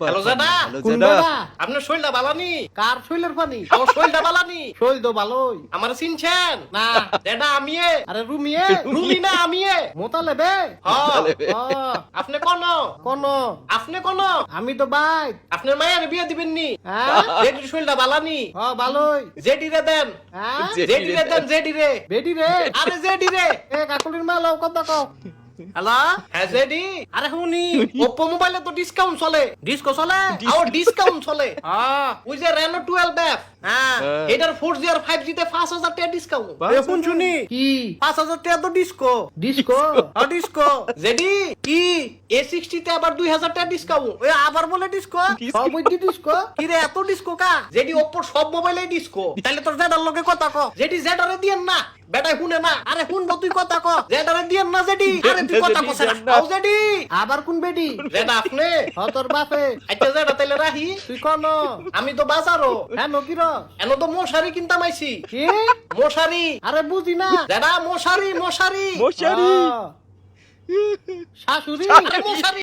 Hello hello কোন দাদা আপনার শৈলটা বালানি? কার শৈলের পানি? আমার শৈলটা বালানি। শৈল তো ভালোই। আমার চিনছেন? না। এটা আমি এ। আরে রুমিয়ে? রুমি না আমি এ। মোতা লেবে হ্যাঁ। আপনি কোন? কোন? আপনি কোন? আমি তো বাইক আপনার মায়ের বিয়ে দিবেন নি হ্যাঁ? জেডির শৈলটা বালানি। ও ভালোই। জেডি রে দেন। হ্যাঁ? জেডি জেডি রে দেন। জেডি রে বেডি রে আরে জেডি রে এ কাকুলির মেলা কত কও। হ্যালো হ্যাঁ জেডি আরে হুনি ওপো মোবাইলে তো ডিসকাউন্ট চলে। ডিস্কো চলে? আও ডিসকাউন্ট চলে। হ্যাঁ। ওই যে রেনো টুয়েলভ এফ হ্যাঁ। এটার ফোর জি আর ফাইভ জিতে পাঁচ হাজার টাকা ডিসকাউন্ট এ শুন শুনি। কি পাঁচ হাজার টাকা তো ডিসকো ডিস্কো আর ডিসকো জেডি কি? এ সিক্সটিতে আবার দুই হাজার টাকা ডিসকাউন্ট ওই আবার বলে ডিস্কো সব বুদ্ধি ডিস্কো কি রে এত ডিসকো কা? যেটি সব মোবাইলে ডিসকো তাহলে তোর জেডার লগে কথা ক। যেটি জেডারে দিয়েন না। বেটাই শুনে না। আরে শুনব তুই কথা ক। জেডারে দিয়েন না যেটি। আরে তুই কথা কছ না। আও যেটি। আবার কোন বেডি জেডা আপনি। হ তোর বাপে। আচ্ছা জেডা তাইলে রাহি তুই কোন আমি তো বাজারও। হ্যাঁ নকির এন তো মশারি কিনতাম আইছি। কি? মশারি। আরে বুঝি না। জেডা মশারি মশারি। মশারি। শাশুড়ি আরে মশারি